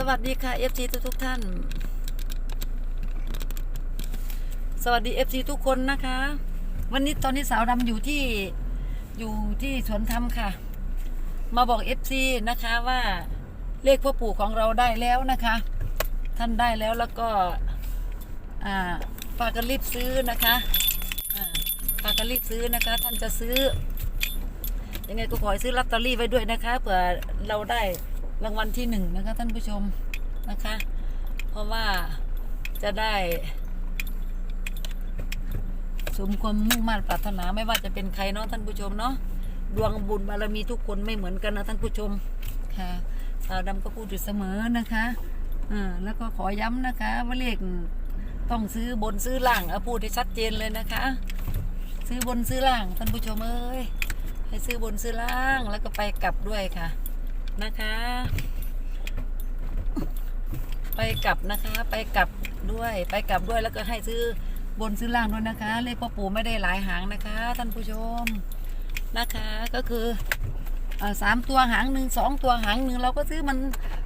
สวัสดีค่ะ FC ทุกทุกท่าน สวัสดี FC ทุกคนนะคะ วันนี้ตอนนี้สาวดำอยู่ที่อยู่ที่สวนธรรมค่ะ มาบอก FC นะคะว่าเลขพ่อปู่ของเราได้แล้วนะคะ ท่านได้แล้วแล้วก็อ่าฝากกันรีบซื้อนะคะอ่าฝากกันรีบซื้อนะคะ ท่านจะซื้อยังไงก็ขอให้ซื้อลอตเตอรี่ไว้ด้วยนะคะเผื่อเราได้ รางวัลที่หนึ่งนะคะท่านผู้ชมนะคะ เพราะว่าจะได้ สมความมุ่งมั่นปรารถนาไม่ว่าจะเป็นใครเนาะท่านผู้ชมเนาะดวงบุญบารมีทุกคนไม่เหมือนกันนะท่านผู้ชมค่ะสาวดำก็พูดอยู่เสมอนะคะอ่าแล้วก็ขอย้ำนะคะ ว่าเลขต้องซื้อบนซื้อล่างเอาพูดให้ชัดเจนเลยนะคะ ซื้อบนซื้อล่างท่านผู้ชมเอ้ยให้ซื้อบนซื้อล่างแล้วก็ไปกลับด้วยค่ะ นะคะ ไปกลับนะคะ ไปกลับด้วย ไปกลับด้วยแล้วก็ให้ซื้อบนซื้อล่างด้วยนะคะ เลขพ่อปู่ไม่ได้หลายหางนะคะ ท่านผู้ชมนะคะ ก็คือสามตัวหางหนึ่งสองตัวหางหนึ่งเราก็ซื้อมัน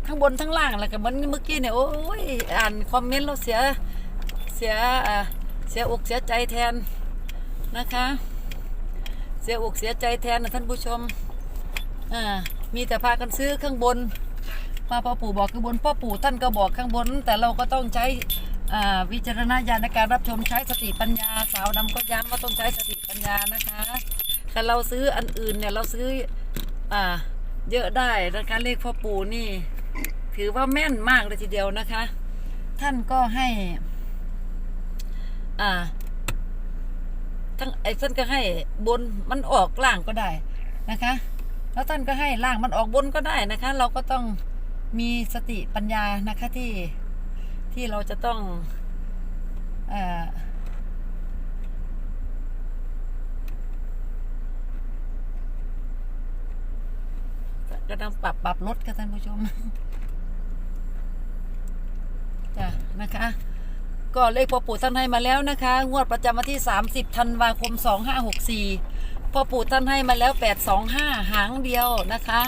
ทั้งบนทั้งล่างแล้วก็เหมือนเมื่อกี้เนี่ยโอ้ยอ่านคอมเมนต์เราเสียเสียเสียอกเสียใจแทนนะคะ เสียอกเสียใจแทนนะท่านผู้ชมอ่า มีแต่พากันซื้อข้างบนมาพ่อปู่บอกข้างบนพ่อปู่ท่านก็บอกข้างบน แต่เราก็ต้องใช้วิจารณญาณในการรับชมใช้สติปัญญา สาวดำก็ย้ำว่าต้องใช้สติปัญญานะคะ แต่เราซื้ออันอื่นเนี่ยเราซื้ออเยอะได้นะคะเลขพ่อปู่นี่ ถือว่าแม่นมากเลยทีเดียวนะคะ ท่านก็ให้อ่าทั้งไอ้ท่านก็ให้บนมันออกล่างก็ได้นะคะ แล้วท่านก็ให้ล่างมันออกบนก็ได้นะคะ เราก็ต้องมีสติปัญญานะคะที่ที่เราจะต้องเออก็ต้องปรับปรับลดค่ะท่านผู้ชมจ้ะนะคะ ก็เลขพ่อปู่ท่านให้มาแล้วนะคะ งวดประจำวันที่ 30ธันวาคม 2564 พ่อปู่ท่านให้มาแล้ว 825 หางเดียวนะคะ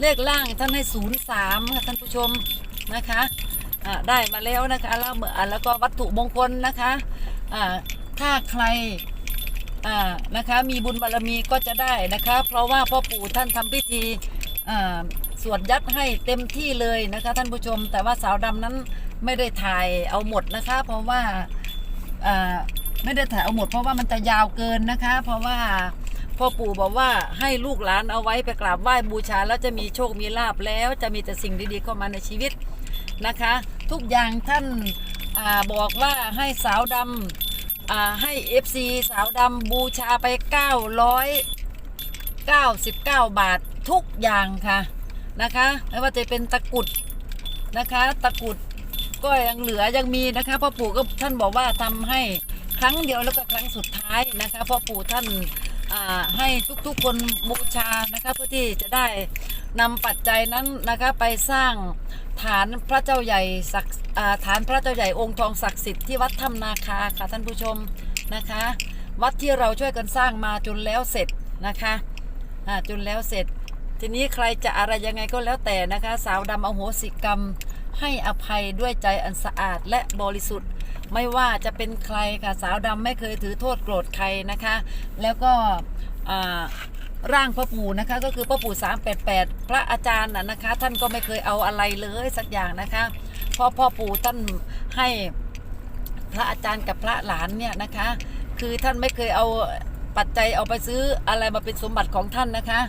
เลขล่างท่านให้ 03ค่ะท่านผู้ชมนะคะได้มาแล้วนะคะแล้วเมื่อแล้วก็วัตถุมงคลนะคะถ้าใครนะคะมีบุญบารมีก็จะได้นะคะ เพราะว่าพ่อปู่ท่านทำพิธีสวดยัดให้เต็มที่เลยนะคะท่านผู้ชม แต่ว่าสาวดำนั้นไม่ได้ถ่ายเอาหมดนะคะ เพราะว่าไม่ได้ถ่ายเอาหมดเพราะว่ามันจะยาวเกินนะคะ เพราะว่า พ่อปู่บอกว่าให้ลูกหลานเอาไว้ไปกราบไหว้บูชา แล้วจะมีโชคมีลาบแล้วจะมีแต่สิ่งดีๆเข้ามาในชีวิตนะคะ ทุกอย่างท่านอาบอกว่าให้สาวดำอ่าให้ FC สาวดำบูชาไป 999 บาททุกอย่างค่ะนะคะไม่ว่าจะเป็นตะกรุดนะคะตะกรุดก็ยังเหลือยังมีนะคะพ่อปู่ก็ท่านบอกว่าทำให้ครั้งเดียวแล้วก็ครั้งสุดท้ายนะคะพ่อปู่ท่าน ให้ทุกๆคนบูชานะคะเพื่อที่จะได้นำปัจจัยนั้นนะคะไปสร้างฐานพระเจ้าใหญ่ศักดิ์ฐานพระเจ้าใหญ่องค์ทองศักดิ์สิทธิ์ที่วัดถ้ำนาคาค่ะท่านผู้ชมนะคะ วัดที่เราช่วยกันสร้างมาจนแล้วเสร็จนะคะจนแล้วเสร็จ ทีนี้ใครจะอะไรยังไงก็แล้วแต่นะคะ สาวดำอโหสิกรรม ให้อภัยด้วยใจอันสะอาดและบริสุทธิ์ ไม่ว่าจะเป็นใครค่ะสาวดำไม่เคยถือโทษโกรธใครนะคะ แล้วก็ร่างพ่อปู่นะคะ ก็คือพ่อปู่388 พระอาจารย์น่ะนะคะ ท่านก็ไม่เคยเอาอะไรเลยสักอย่างนะคะพราะพ่อปู่ท่านให้พระอาจารย์กับพระหลานเนี่ยนะคะ คือท่านไม่เคยเอาปัจจัยเอาไปซื้ออะไรมาเป็นสมบัติของท่านนะคะ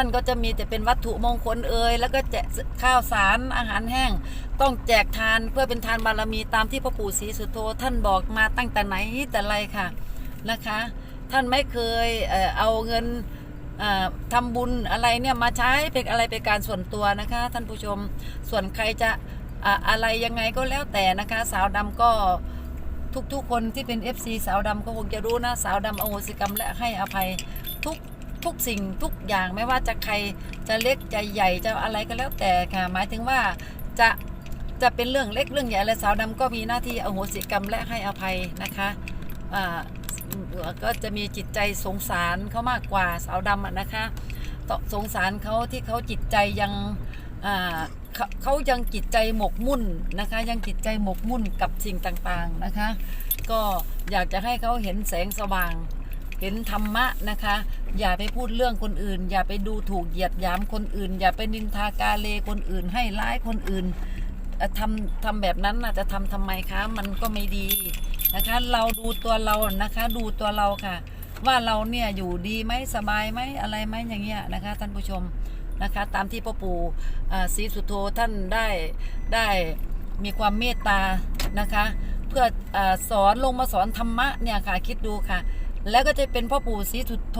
ท่านก็จะมีแต่เป็นวัตถุมงคลเอ่ยแล้วก็แจกข้าวสารอาหารแห้ง ต้องแจกทานเพื่อเป็นทานบารมีตามที่พระปู่ศรีสุโธท่านบอกมาตั้งแต่ไหนแต่ไรค่ะนะคะ ท่านไม่เคยเอ่อเอาเงินเอ่อทำบุญอะไรเนี่ยมาใช้เป็นอะไรเป็นการส่วนตัวนะคะ ท่านผู้ชมส่วนใครจะอะอะไรยังไงก็แล้วแต่นะคะ สาวดำก็ทุกๆคนที่เป็น FC สาวดำก็คงจะรู้นะ สาวดำอโหสิกรรมและให้อภัยทุก ทุกสิ่งทุกอย่างไม่ว่าจะใครจะเล็กจะใหญ่จะอะไรก็แล้วแต่ค่ะหมายถึงว่าจะจะเป็นเรื่องเล็กเรื่องใหญ่อะไรสาวดำก็มีหน้าที่อโหสิกรรมและให้อภัยนะคะอ่าก็จะมีจิตใจสงสารเขามากกว่าสาวดำนะคะตสงสารเขาที่เขาจิตใจยังอ่าเขาเขายังจิตใจหมกมุ่นนะคะ ยังจิตใจหมกมุ่นกับสิ่งต่างๆนะคะ ก็อยากจะให้เขาเห็นแสงสว่าง เห็นธรรมะนะคะ อย่าไปพูดเรื่องคนอื่น อย่าไปดูถูกเหยียดหยามคนอื่น อย่าไปนินทากาเลคนอื่น ให้ร้ายคนอื่นทำทำแบบนั้นน่ะจะทำทำไมคะ มันก็ไม่ดีนะคะ เราดูตัวเรานะคะ ดูตัวเราค่ะ ว่าเราเนี่ยอยู่ดีไหมสบายไหมอะไรไหมอย่างเงี้ยนะคะท่านผู้ชมนะคะตามที่พ่อปู่ศรีสุโธท่านได้ได้มีความเมตตานะคะ เพื่ออสอนลงมาสอนธรรมะเนี่ยค่ะคิดดูค่ะ แล้วก็จะเป็นพ่อปู่ศรีสุดโธ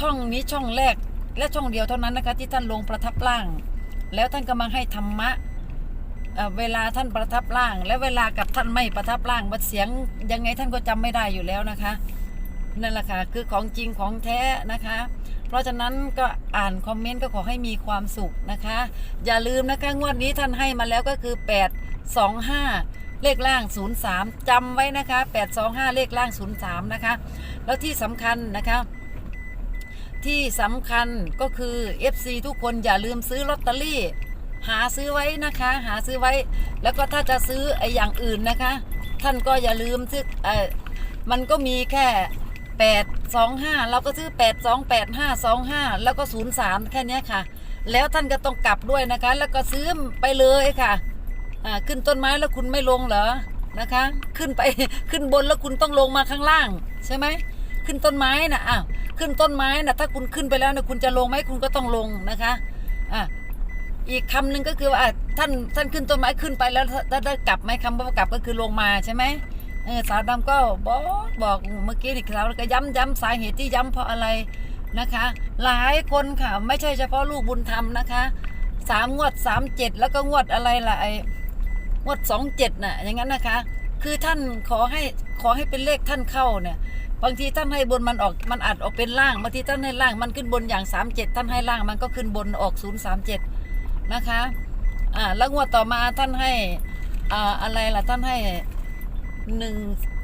ช่องนี้ช่องแรกและช่องเดียวเท่านั้นนะคะที่ท่านลงประทับร่าง แล้วท่านก็มาให้ธรรมะเเวลาท่านประทับร่าง และเวลากับท่านไม่ประทับร่างว่าเสียงยังไงท่านก็จำไม่ได้อยู่แล้วนะคะนั่นแหละค่ะคือของจริงของแท้นะคะ เพราะฉะนั้นก็อ่านคอมเมนต์ก็ขอให้มีความสุขนะคะ อย่าลืมนะคะงวดนี้ท่านให้มาแล้วก็คือ 8 2 5 เลขล่าง 03จำไว้นะคะ 825 เลขล่าง 03 นะคะ แล้วที่สำคัญนะคะ ที่สำคัญก็คือ FC ทุกคนอย่าลืมซื้อลอตเตอรี่ หาซื้อไว้นะคะ หาซื้อไว้ แล้วก็ถ้าจะซื้อไอ้อย่างอื่นนะคะ ท่านก็อย่าลืมซื้อเอ่อมันก็มีแค่ 8 2 5 เราก็ซื้อ 8 2 8 5 2 5 แล้วก็ 0 3 แค่นี้ค่ะ แล้วท่านก็ต้องกลับด้วยนะคะ แล้วก็ซื้อไปเลยค่ะ ขึ้นต้นไม้แล้วคุณไม่ลงเหรอนะคะ ขึ้นไปขึ้นบนแล้วคุณต้องลงมาข้างล่าง ใช่ไหมขึ้นต้นไม้นะอ้าวขึ้นต้นไม้นะถ้าคุณขึ้นไปแล้วนะคุณจะลงไหมคุณก็ต้องลงนะคะอะอีกคำหนึ่งก็คือว่าท่านท่านขึ้นต้นไม้ขึ้นไปแล้วถ้าได้กลับไหมคำว่ากลับก็คือลงมาใช่ไหมเออสาวดำก็บอกบอกเมื่อกี้นี่เราก็ย้ำย้ำสาเหตุที่ย้ำเพราะอะไรนะคะ หลายคนค่ะ ไม่ใช่เฉพาะลูกบุญธรรมนะคะสามงวดสามเจ็ดแล้วก็งวดอะไรล่ะไอ งวดสองเจ็ดน่ะ อย่างนั้นนะคะ คือท่านขอให้ขอให้เป็นเลขท่านเข้าเนี่ย บางทีท่านให้บนมันออกมันอัดออกเป็นล่าง บางทีท่านให้ล่างมันขึ้นบนอย่างสามเจ็ดท่านให้ล่างมันก็ขึ้นบนออกศูนย์สามเจ็ดนะคะ อ่า แล้วงวดต่อมาท่านให้ อ่า อะไรล่ะ ท่านให้หนึ่ง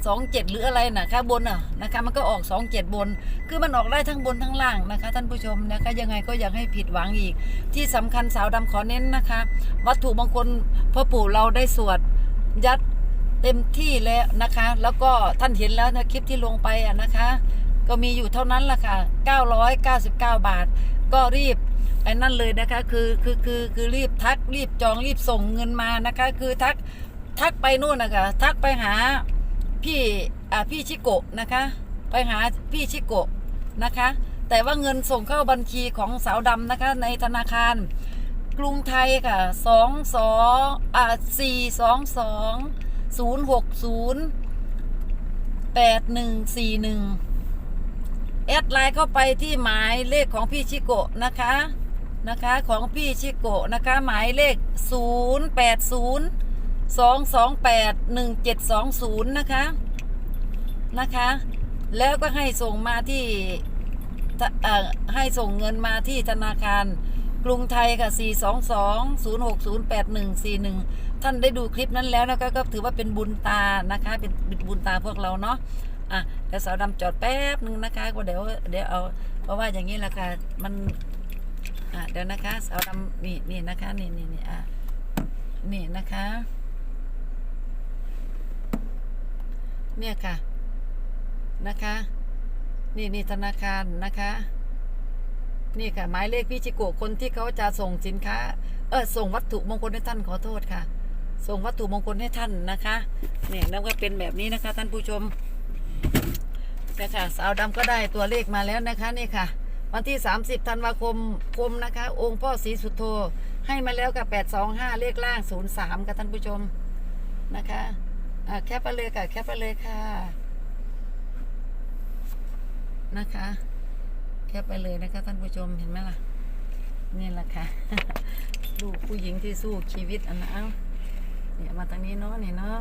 สองเจ็ดหรืออะไรนะคะบนอะนะคะมันก็ออกสองเจ็ดบน คือมันออกได้ทั้งบนทั้งล่างนะคะ ท่านผู้ชมนะคะยังไงก็อยากให้ผิดหวังอีก ที่สำคัญสาวดำขอเน้นนะคะ วัตถุมงคลพ่อปู่เราได้สวดยัดเต็มที่แล้วนะคะ แล้วก็ท่านเห็นแล้วนะคลิปที่ลงไปอะนะคะ ก็มีอยู่เท่านั้นละค่ะ 999 บาท ก็รีบไอ้นั่นเลยนะคะคือคือคือคือรีบทักรีบจองรีบส่งเงินมานะคะ คือทักทักไปนู่นนะคะทักไปหา พี่อ่าพี่ชิโกะนะคะ ไปหาพี่ชิโกะนะคะ แต่ว่าเงินส่งเข้าบัญชีของสาวดำนะคะ ในธนาคาร กรุงไทยค่ะสองสองอ่าสี่สองสองศูนย์หกศูนย์แปดหนึ่งสี่หนึ่งแอดไลน์เข้าไปที่หมายเลขของพี่ชิโกะนะคะนะคะของพี่ชิโกะนะคะหมายเลขศูนย์ สองสองแปดหนึ่งเจ็ดสองศูนย์นะคะ นะคะ แล้วก็ให้ส่งมาที่เอ่อให้ส่งเงินมาที่ธนาคารกรุงไทยค่ะ 4 2 2 0 6 0 8 1 4 1 ท่านได้ดูคลิปนั้นแล้วนะคะก็ถือว่าเป็นบุญตานะคะ เป็นบุญตาพวกเราเนาะอะเดี๋ยวสาวดำจอดแป๊บนึงนะคะก็เดี๋ยวเดี๋ยวเอาเพราะว่าอย่างนี้แหละค่ะมันอะเดี๋ยวนะคะสาวดำนี่นี่นะคะนี่นี่นี่อะนี่นะคะ เนี่ยค่ะ นะคะ นี่นี่ธนาคารนะคะ นี่ค่ะ หมายเลขพี่ชิโกะคนที่เขาจะส่งสินค้า เออส่งวัตถุมงคลให้ท่านขอโทษค่ะ ส่งวัตถุมงคลให้ท่านนะคะเนี่ยแล้วก็เป็นแบบนี้นะคะ ท่านผู้ชมนี่ยค่ะสาวดำก็ได้ตัวเลขมาแล้วนะคะนี่ค่ะ วันที่ 30ธันวาคมคมนะคะ องค์พ่อศรีสุโธให้มาแล้วกับ825 เลขล่าง 03ค่ะท่านผู้ชมนะคะ อ่าแคปไปเลยค่ะ แคปไปเลยค่ะ นะคะ แคปไปเลยนะคะท่านผู้ชมเห็นไหมล่ะ นี่แหละค่ะ ลูกผู้หญิงที่สู้ชีวิตอันนะเอาเนี่ยมาทางนี้เนาะนี่เนาะ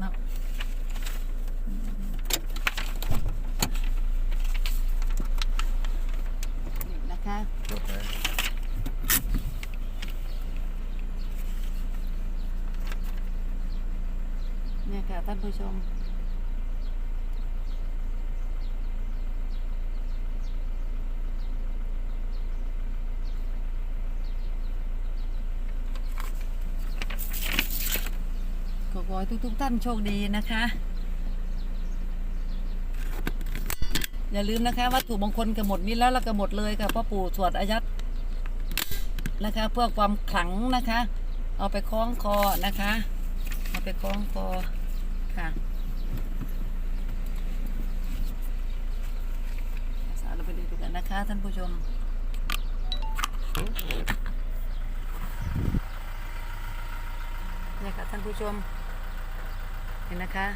เนาะนี่นะคะ ท่านผู้ชม ก็ขอให้ทุกๆท่านโชคดีนะคะ อย่าลืมนะคะ วัตถุมงคลก็หมดนี้แล้วแล้วก็หมดเลยค่ะพ่อปู่สวดอายัดนะคะ เพื่อความขลังนะคะ เอาไปคล้องคอนะคะ เอาไปคล้องคอ ค่ะสาเราไปดูกันนะคะท่านผู้ชมเนี่ยค่ะท่านผู้ชม เห็นนะคะ